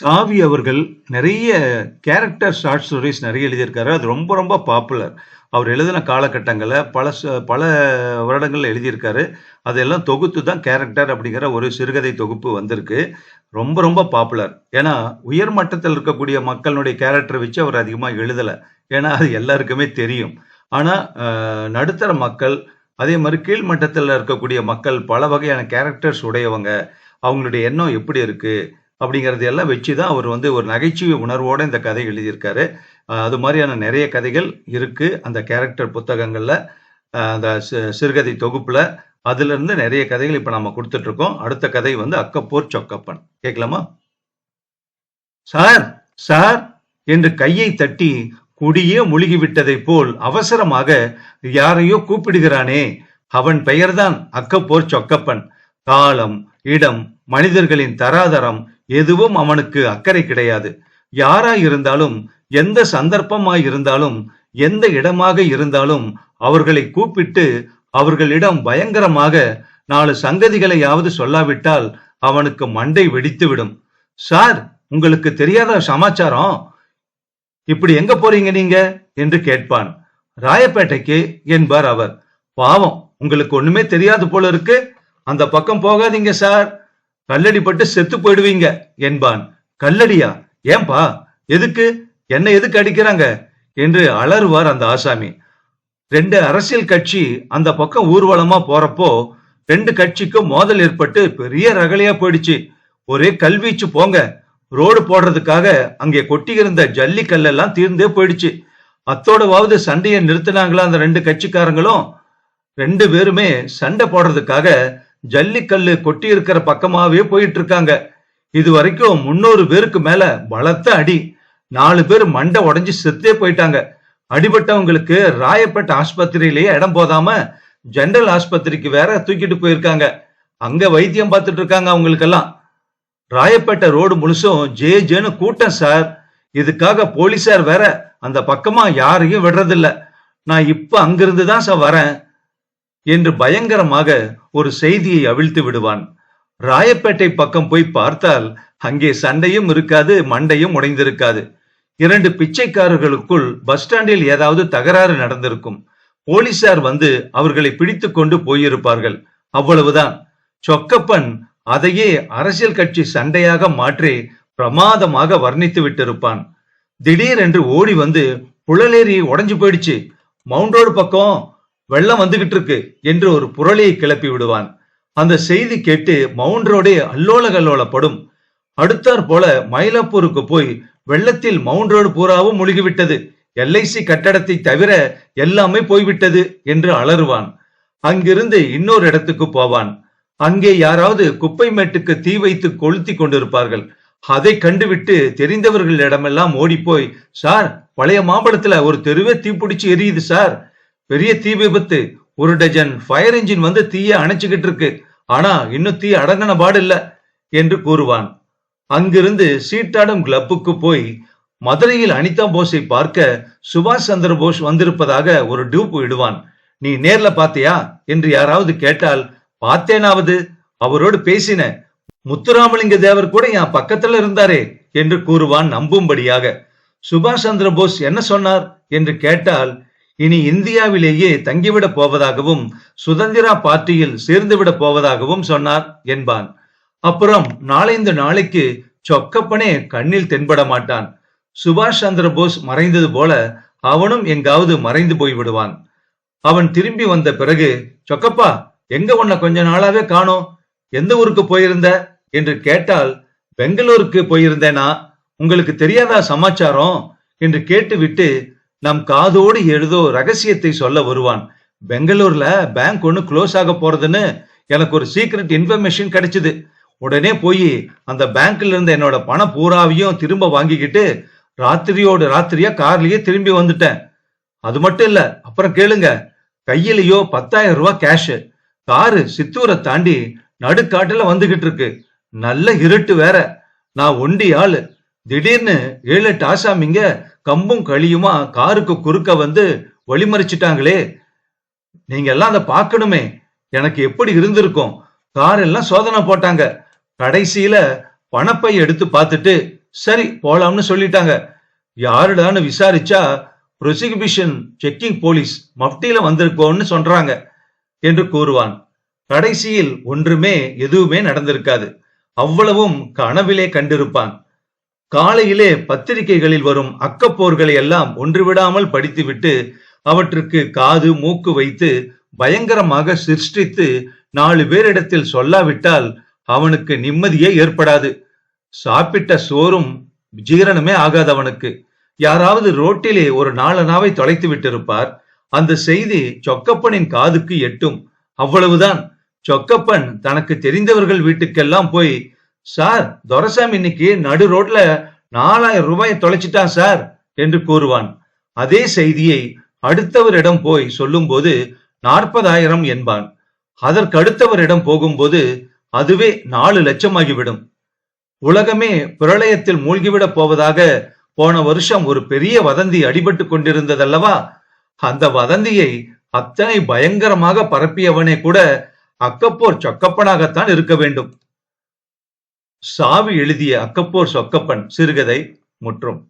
சாவி அவர்கள் நிறைய கேரக்டர் ஷார்ட் ஸ்டோரிஸ் நிறைய எழுதியிருக்காரு. அது ரொம்ப ரொம்ப பாப்புலர். அவர் எழுதின காலகட்டங்களில் பல ச பல வருடங்கள் எழுதியிருக்காரு. அதெல்லாம் தொகுத்து தான் கேரக்டர் அப்படிங்கிற ஒரு சிறுகதை தொகுப்பு வந்திருக்கு. ரொம்ப ரொம்ப பாப்புலர். ஏன்னா, உயர் மட்டத்தில் இருக்கக்கூடிய மக்களுடைய கேரக்டரை வச்சு அவர் அதிகமாக எழுதலை ஏன்னா, அது எல்லாருக்குமே தெரியும். ஆனால் நடுத்தர மக்கள், அதே மாதிரி கீழ் மட்டத்தில் இருக்கக்கூடிய மக்கள் பல வகையான கேரக்டர்ஸ் உடையவங்க. அவங்களுடைய எண்ணம் எப்படி இருக்குது அப்படிங்கிறது எல்லாம் வச்சு தான் அவர் வந்து ஒரு நகைச்சுவை உணர்வோட இந்த கதை எழுதியிருக்காரு. அது மாதிரியான நிறைய கதைகள் இருக்கு. அந்த கேரக்டர் புத்தகங்கள்ல, அந்த சிறுகதை தொகுப்புல. அதிலிருந்து நிறைய கதைகள் இப்ப நம்ம கொடுத்துட்ருக்கோம் அடுத்த கதை வந்து அக்கப்போர் சொக்கப்பன். கேட்கலாமா? சார்! சார்! என்று கையை தட்டி குடியே முழுகிவிட்டதைப் போல் அவசரமாக யாரையோ கூப்பிடுகிறானே! அவன் பெயர்தான் அக்கப்போர் சொக்கப்பன். காலம், இடம், மனிதர்களின் தராதரம் எதுவும் அவனுக்கு அக்கறை கிடையாது. யாராயிருந்தாலும், எந்த சந்தர்ப்பமாயிருந்தாலும், எந்த இடமாக இருந்தாலும் அவர்களை கூப்பிட்டு அவர்களிடம் பயங்கரமாக நாலு சங்கதிகளையாவது சொல்லாவிட்டால் அவனுக்கு மண்டை வெடித்துவிடும். சார்! உங்களுக்கு தெரியாத சமாச்சாரம்? இப்படி எங்க போறீங்க நீங்க? என்று கேட்பான். ராயப்பேட்டைக்கு என்பார் அவர். பாவம் உங்களுக்கு ஒண்ணுமே தெரியாது போல இருக்கு. அந்த பக்கம் போகாதீங்க சார். கல்லடிப்பட்டு செத்து போயிடுவீங்க என்பான். கல்லடியா? ஏன்பா? எதுக்கு? என்ன எதுக்கு அடிக்கிறாங்க? என்று அலறுவார் அந்த ஆசாமி. ரெண்டு அரசியல் கட்சி அந்த பக்கம் ஊர்வலமா போறப்போ ரெண்டு கட்சிக்கும் மோதல் ஏற்பட்டு பெரிய ரகலையா போயிடுச்சு. ஒரே கல்வீச்சு போங்க. ரோடு போடுறதுக்காக அங்கே கொட்டியிருந்த ஜல்லி கல்லெல்லாம் தீர்ந்தே போயிடுச்சு. அத்தோடவாவது சண்டையை நிறுத்தினாங்களா அந்த ரெண்டு கட்சிக்காரங்களும்? ரெண்டு பேருமே சண்டை போடுறதுக்காக ஜல்லிக்கல்லு கொட்டியிருக்கிற பக்கமாவே போயிட்டு இருக்காங்க. இது வரைக்கும் முன்னூறு பேருக்கு மேல பலத்த அடி. நாலு பேர் மண்டை உடஞ்சி செத்தே போயிட்டாங்க. அடிபட்டவங்களுக்கு ராயப்பேட்டை ஆஸ்பத்திரியிலேயே இடம் போதாம ஜெனரல் ஆஸ்பத்திரிக்கு வேற தூக்கிட்டு போயிருக்காங்க. அங்க வைத்தியம் பார்த்துட்டு இருக்காங்க அவங்களுக்கெல்லாம். ராயப்பேட்டை ரோடு முழுசும் ஜே ஜேன்னு கூட்டம் சார். இதுக்காக போலீசார் வேற அந்த பக்கமா யாரையும் விடுறதில்ல. நான் இப்ப அங்கிருந்து தான் சார் வரேன். என்று பயங்கரமாக ஒரு செய்தியை அவிழ்த்து விடுவான். ராயப்பேட்டை பக்கம் போய் பார்த்தால் அங்கே சண்டையும் இருக்காது, மண்டையும் உடைந்திருக்காது. இரண்டு பிச்சைக்காரர்களுக்குள் பஸ் ஸ்டாண்டில் ஏதாவது தகராறு நடந்திருக்கும். போலீசார் வந்து அவர்களை பிடித்து கொண்டு போயிருப்பார்கள். அவ்வளவுதான். சொக்கப்பன் அதையே அரசியல் கட்சி சண்டையாக மாற்றி பிரமாதமாக வர்ணித்து விட்டிருப்பான். திடீரென்று ஓடி வந்து புழலேரி உடைஞ்சு போயிடுச்சு. மவுண்ட் ரோடு பக்கம் வெள்ளம் வந்துகிட்டு இருக்கு என்று ஒரு புரளியை கிளப்பி விடுவான். அந்த செய்தி கேட்டு மவுண்ட் ரோடே அல்லோல கல்லோலப்படும். அடுத்தாற் போல மயிலாப்பூருக்கு போய் வெள்ளத்தில் மவுண்ட் ரோடு பூராவும் முழுகிவிட்டது. எல்ஐசி கட்டடத்தை தவிர எல்லாமே போய்விட்டது என்று அலறுவான். அங்கிருந்து இன்னொரு இடத்துக்கு போவான். அங்கே யாராவது குப்பை மேட்டுக்கு தீ வைத்து கொளுத்தி கொண்டிருப்பார்கள். அதை கண்டுவிட்டு தெரிந்தவர்களிடமெல்லாம் ஓடிப்போய் சார் பழைய மாம்பழத்துல ஒரு தெருவே தீப்பிடிச்சு எரியுது சார். பெரிய தீ விபத்து. ஒரு டஜன் ஃபயர் இன்ஜின் வந்து தீய அணைச்சுக்கிட்டு இருக்கு. ஆனா இன்னும் தீ அடங்கின பாடு இல்ல என்று கூறுவான். அங்கிருந்து சீட்டாடும் கிளப்புக்கு போய் மதுரையில் அனிதா போஸை பார்க்க சுபாஷ் சந்திர போஸ் வந்திருப்பதாக ஒரு டியூப் விடுவான். நீ நேர்ல பாத்தியா என்று யாராவது கேட்டால் பார்த்தேனாவது அவரோடு பேசின முத்துராமலிங்க தேவர் கூட என் பக்கத்துல இருந்தாரே என்று கூறுவான் நம்பும்படியாக. சுபாஷ் சந்திர போஸ் என்ன சொன்னார் என்று கேட்டால் இனி இந்தியாவிலேயே தங்கிவிடப் போவதாகவும் சுதந்திரா பார்ட்டியில் சேர்ந்துவிடப் போவதாகவும் சொன்னார் என்பான். அப்புறம் நாளைந்து நாளைக்கு சொக்கப்பனே கண்ணில் தென்பட மாட்டான். சுபாஷ் சந்திர போஸ் மறைந்தது போல அவனும் எங்காவது மறைந்து போய் விடுவான். அவன் திரும்பி வந்த பிறகு சொக்கப்பா எங்க உன்னை கொஞ்ச நாளாவே காணோம். எந்த ஊருக்கு போயிருந்த என்று கேட்டால் பெங்களூருக்கு போயிருந்தேனா உங்களுக்கு தெரியாதா சமாச்சாரம் என்று கேட்டுவிட்டு நம் காதோடு எழுதோ ரகசியத்தை சொல்ல வருவான். பெங்களூர்ல பேங்க் ஒன்று க்ளோஸ் ஆக போறதுன்னு எனக்கு ஒரு சீக்ரெட் இன்ஃபர்மேஷன் கிடைச்சது. உடனே போய் அந்த பேங்க்ல இருந்த என்னோட பணம் பூராவையும் திரும்ப வாங்கிக்கிட்டு ராத்திரியோடு ராத்திரியா கார்லயே திரும்பி வந்துட்டேன். அது மட்டும் இல்ல அப்புறம் கேளுங்க. கையிலயோ 10000 ரூபாய் கேஷ். காரு சித்தூரை தாண்டி நடுக்காட்டுல வந்துகிட்டு இருக்கு. நல்ல இருட்டு வேற. நான் ஒண்டி ஆளு. திடீர்னு ஏழு எட்டு ஆசாமிங்க கம்பும் களியுமா காருக்கு குறுக்க வந்து வழிமறிச்சிட்டாங்களே. நீங்க எல்லாம் அதை பார்க்கணுமே. எனக்கு எப்படி இருந்திருக்கும்? கார் எல்லாம் சோதனை போட்டாங்க. கடைசியில பணப்பை எடுத்து பார்த்துட்டு சரி போலாம்னு சொல்லிட்டாங்க. யாருடான்னு விசாரிச்சா ப்ரொசிக்யூஷன் செக்கிங் போலீஸ் மஃப்டியில வந்திருக்கோம்னு சொல்றாங்க என்று கூறுவான். கடைசியில் ஒன்றுமே எதுவுமே நடந்திருக்காது. அவ்வளவும் கனவிலே கண்டிருப்பான். காலையிலே பத்திரிகைகளில் வரும் அக்கப்போர்களை எல்லாம் ஒன்றுவிடாமல் படித்துவிட்டு அவற்றுக்கு காது மூக்கு வைத்து பயங்கரமாக சிருஷ்டித்து நாலு பேரிடத்தில் சொல்லாவிட்டால் அவனுக்கு நிம்மதியே ஏற்படாது. சாப்பிட்ட சோறும் ஜீரணமே ஆகாது அவனுக்கு. யாராவது ரோட்டிலே ஒரு நாலனாவை தொலைத்து விட்டிருப்பார். அந்த செய்தி சொக்கப்பனின் காதுக்கு எட்டும். அவ்வளவுதான். சொக்கப்பன் தனக்கு தெரிந்தவர்கள் வீட்டுக்கெல்லாம் போய் சார் துரசாமி இன்னைக்கு நடு ரோட்ல நாலாயிரம் ரூபாய் தொலைச்சிட்டான் சார் என்று கூறுவான். அதே செய்தியை அடுத்தவரிடம் போய் சொல்லும்போது நாற்பதாயிரம் என்பான். அதற்கு அடுத்தவரிடம் போகும்போது அதுவே நாலு லட்சமாகிவிடும். உலகமே பிரளயத்தில் மூழ்கிவிடப் போவதாக போன வருஷம் ஒரு பெரிய வதந்தி அடிபட்டு கொண்டிருந்ததல்லவா? அந்த வதந்தியை அத்தனை பயங்கரமாக பரப்பியவனே கூட அக்கப்போர் சொக்கப்பனாகத்தான் இருக்க வேண்டும். சாவி எழுதிய அக்கப்போர் சொக்கப்பன் சிறுகதை முற்றும்.